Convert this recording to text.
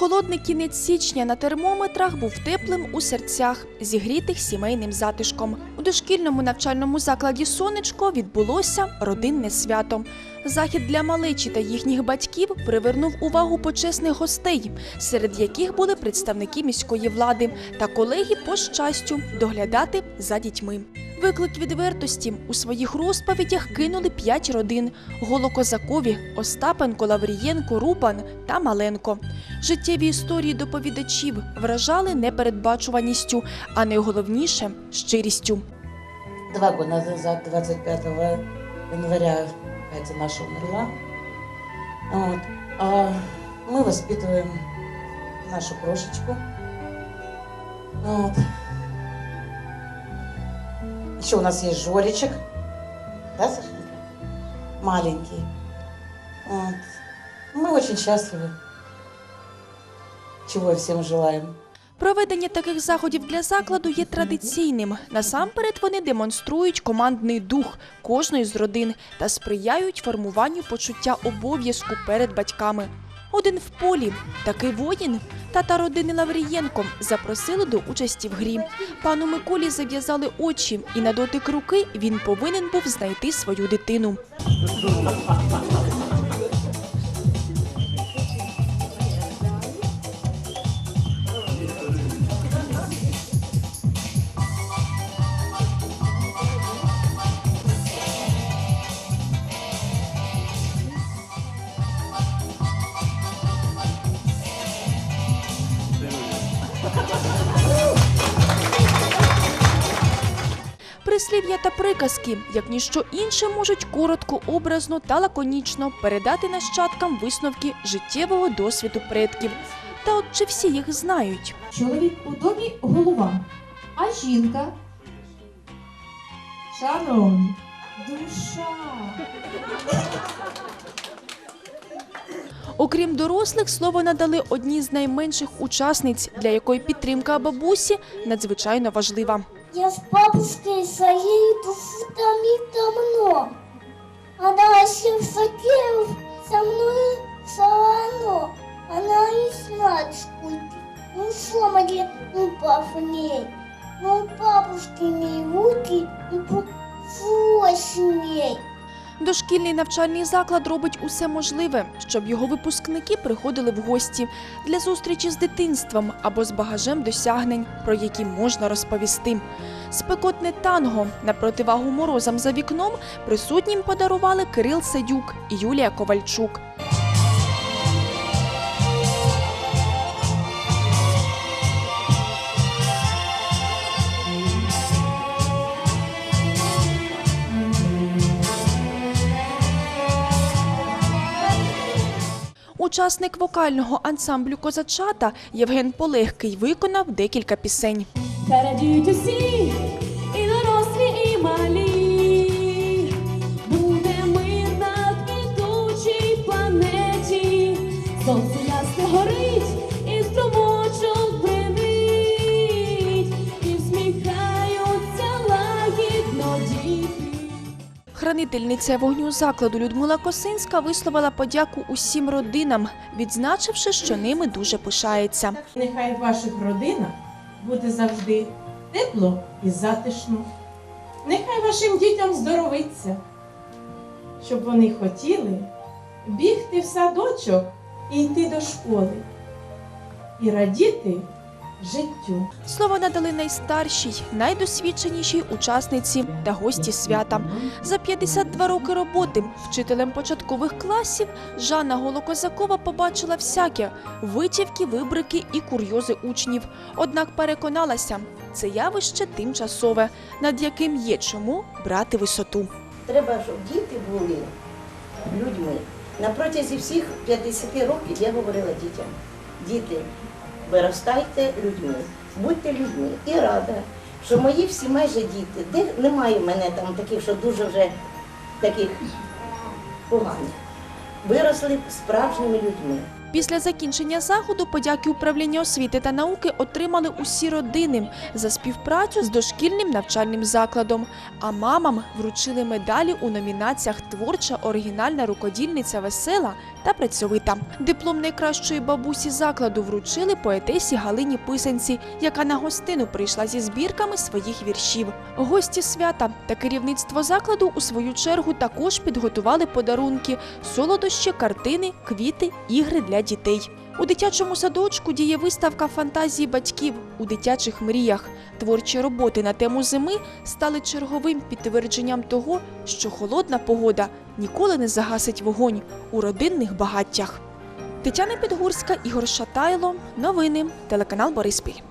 Холодний кінець січня на термометрах був теплим у серцях, зігрітих сімейним затишком. У дошкільному навчальному закладі Сонечко відбулося родинне свято. Захід для малечі та їхніх батьків привернув увагу почесних гостей, серед яких були представники міської влади та колеги по щастю доглядати за дітьми. Виклик відвертості у своїх розповідях кинули п'ять родин: Голокозакові, Остапенко, Лаврієнко, Рубан та Маленко. Життєві історії доповідачів вражали непередбачуваністю, а найголовніше щирістю. Два года назад, 25 января, Катя наша умерла. Вот. А мы воспитываем нашу крошечку. Вот. Еще у нас есть Жоричек. Да, Сашенька? Маленький. Вот. Мы очень счастливы. Чего всем желаем. Проведення таких заходів для закладу є традиційним. Насамперед вони демонструють командний дух кожної з родин та сприяють формуванню почуття обов'язку перед батьками. Один в полі, такий воїн. Тата родини Лаврієнко запросили до участі в грі. Пану Миколі зав'язали очі, і на дотик руки він повинен був знайти свою дитину. Прислів'я та приказки, як ніщо інше, можуть коротко, образно та лаконічно передати нащадкам висновки життєвого досвіду предків. Та от чи всі їх знають? Чоловік у домі голова, а жінка шановні, душа. Окрім дорослих, слово надали одній з найменших учасниць, для якої підтримка бабусі надзвичайно важлива. Я с бабушкой своей иду давно. Она еще в саде со мной равно. Она и знает, сколько. Ну что могли ну, папа ней? Ну бабушки ней руки, Дошкільний навчальний заклад робить усе можливе, щоб його випускники приходили в гості для зустрічі з дитинством або з багажем досягнень, про які можна розповісти. Спекотне танго на противагу морозам за вікном присутнім подарували Кирил Садюк і Юлія Ковальчук. Учасник вокального ансамблю Козачата Євген Полегкий виконав декілька пісень. Радіють усі, і дорослі, і малі. Буде мир на квітучій планеті. Сонце Хранительниця вогню закладу Людмила Косинська висловила подяку усім родинам, відзначивши, що ними дуже пишається. Нехай в ваших родинах буде завжди тепло і затишно. Нехай вашим дітям здоровиться, щоб вони хотіли бігти в садочок і йти до школи і радіти життю. Слово надали найстаршій, найдосвідченішій учасниці та гості свята. За 52 роки роботи вчителем початкових класів Жанна Голокозакова побачила всяке витівки, вибрики і курйози учнів. Однак переконалася, це явище тимчасове, над яким є чому брати висоту. Треба, щоб діти були людьми. На протязі всіх 50 років я говорила дітям: діти, виростайте людьми, будьте людьми. І рада, що мої всі майже діти, де немає в мене там таких, що дуже вже таких поганих, виросли справжніми людьми. Після закінчення заходу подяки управління освіти та науки отримали усі родини за співпрацю з дошкільним навчальним закладом. А мамам вручили медалі у номінаціях Творча оригінальна рукодільниця весела та працьовита. Диплом найкращої бабусі закладу вручили поетесі Галині Писанці, яка на гостину прийшла зі збірками своїх віршів. Гості свята та керівництво закладу у свою чергу також підготували подарунки, солодощі, картини, квіти, ігри для дітей. У дитячому садочку діє виставка фантазії батьків у дитячих мріях. Творчі роботи на тему зими стали черговим підтвердженням того, що холодна погода ніколи не загасить вогонь у родинних багаттях. Тетяна Підгурська, Ігор Шатайло. Новини. Телеканал Бориспіль.